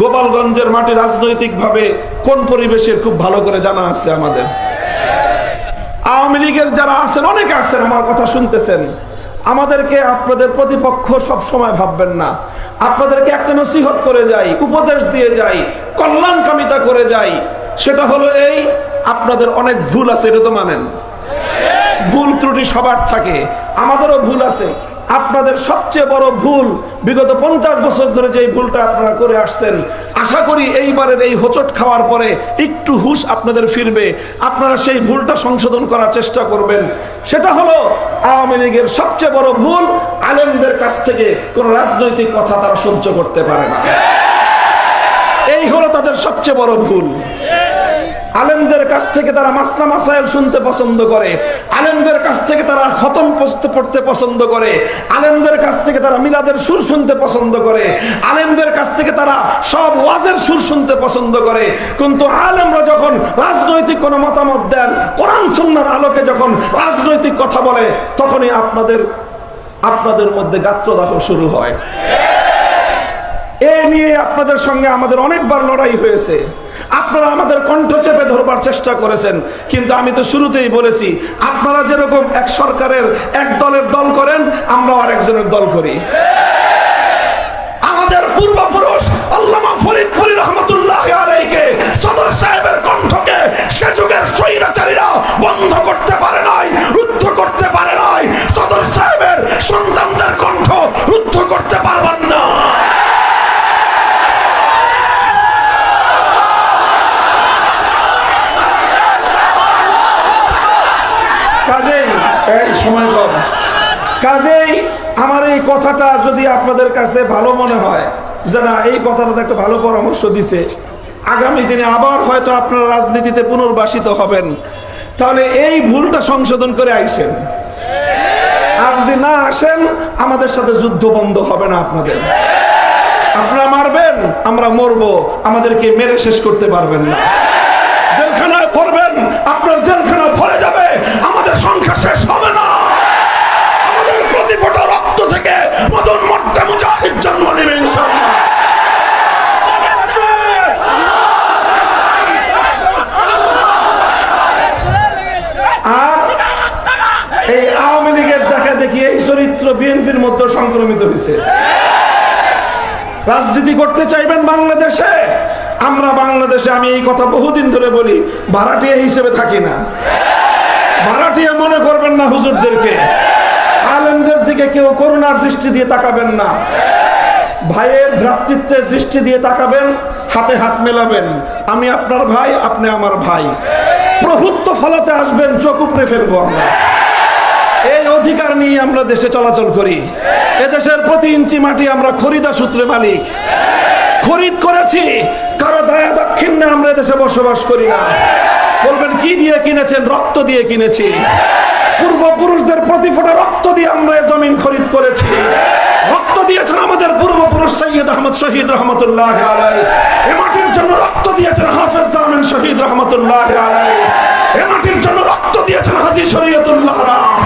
গোপালগঞ্জের মাটি রাজনৈতিকভাবে কোন পরিবেশের খুব ভালো করে জানা আছে আমাদের? আওয়ামী লীগের যারা আছেন, অনেকে আছেন, আমার কথা শুনতেছেন। আমাদেরকে আপনাদের প্রতিপক্ষ সব সময় ভাববেন না। আপনাদেরকে একটা নসিহত করে যাই, উপদেশ দিয়ে যাই কল্যাণ কামিতা করে যাই। সেটা হলো এই, আপনাদের অনেক ভুল আছে, এটা তো মানেন। ভুল ত্রুটি সবার থাকে। আমাদেরও ভুল আছে। আপনাদের সবচেয়ে বড় ভুল, বিগত পঞ্চাশ বছর ধরে যে ভুলটা আপনারা করে আসছেন, আশা করি এইবারের এই হোচট খাওয়ার পরে একটু হুশ আপনাদের ফিরবে। আপনারা সেই ভুলটা সংশোধন করার চেষ্টা করবেন। সেটা হলো, আওয়ামী লীগের সবচেয়ে বড় ভুল, আলেমদের কাছ থেকে কোন রাজনৈতিক কথা তারা সহ্য করতে পারে না। এই হলো তাদের সবচেয়ে বড় ভুল। আলেমদের কাছ থেকে তারা মাসলা মাসাইল শুনতে পছন্দ করে, আলেমদের কাছ থেকে তারা খতম পড়তে পছন্দ করে, আলেমদের কাছ থেকে তারা মিলাদের সুর শুনতে পছন্দ করে, আলেমদের কাছ থেকে তারা সব ওয়াজের সুর শুনতে পছন্দ করে। কিন্তু আলেমরা যখন রাজনৈতিক কোনো মতামত দেন, কোরআন সুন্নার আলোকে যখন রাজনৈতিক কথা বলে, তখনই আপনাদের আপনাদের মধ্যে গাত্রদাহ শুরু হয়। এ নিয়ে আপনাদের সঙ্গে আমাদের অনেকবার লড়াই হয়েছে। আপনারা আমাদের কণ্ঠ চেপে ধরবার চেষ্টা করেছেন। কিন্তু আমি তো শুরুতেই বলেছি, আপনারা যেরকম এক সরকারের, এক দলের দল করেন আমরা আরেকজনের দল করি। আমাদের পূর্বপুরুষ আল্লামা ফরিদপুরি রহমতুল্লাহ আলাইকে সদর সাহেবের কণ্ঠকে সে যুগের স্বৈরাচারীরা বন্ধ করতে পারে নাই। সময় কম। কাজেই আমার এই কথাটা যদি আপনাদের কাছে ভালো মনে হয় যে না এই কথাটা একটা ভালো পরামর্শ দিছে, আগামী দিনে আবার হয়তো আপনারা রাজনীতিতে পুনর্বাসিত হবেন। তাহলে এই ভুলটা সংশোধন করে আইসেন। আর যদি না আসেন, আমাদের সাথে যুদ্ধ বন্ধ হবে না আপনাদের। আপনারা মারবেন, আমরা মরবো, আমাদেরকে মেরে শেষ করতে পারবেন না। বিএনপির মধ্যে সংক্রমিত হয়েছে। রাজনীতি করতে চাইবেন বাংলাদেশে? আমরা বাংলাদেশে, আমি এই কথা বহুদিন ধরে বলি, ভাড়াটিয়া হিসেবে থাকি না। ভাড়াটিয়া মনে করবেন না হুজুরদেরকে। আলেমদের দিকে কেউ করুণার দৃষ্টি দিয়ে তাকাবেন না। ভাইয়ের ভ্রাতৃত্বের দৃষ্টি দিয়ে তাকাবেন, হাতে হাত মেলাবেন। আমি আপনার ভাই, আপনি আমার ভাই। প্রভুত্ব ফলাতে আসবেন, চোখ উপড়ে ফেলব আমরা। অধিকার নিয়ে আমরা দেশে চলাচল করি। এদেশের প্রতি ইঞ্চি মাটি আমরা খরিদা সূত্রে মালিক। খরিদ করেছি, কারও দয়া দাক্ষিণ্যে আমরা দেশে বসবাস করি না। বলবেন, কি দিয়ে কিনেছেন? রক্ত দিয়ে কিনেছি। পূর্বপুরুষদের প্রতি ফোটা রক্ত দিয়ে আমরা জমিন খরিদ করেছি। রক্ত দিয়েছেন আমাদের পূর্বপুরুষ সৈয়দ আহমদ শহীদ রহমতুল্লাহ আলাই এ মাটির জন্য রক্ত দিয়েছেন হাফেজ জামিন শহীদ রহমতুল্লাহ আলাই এ মাটির জন্য রক্ত দিয়েছেন হাজি শরীয়তুল্লাহ রাম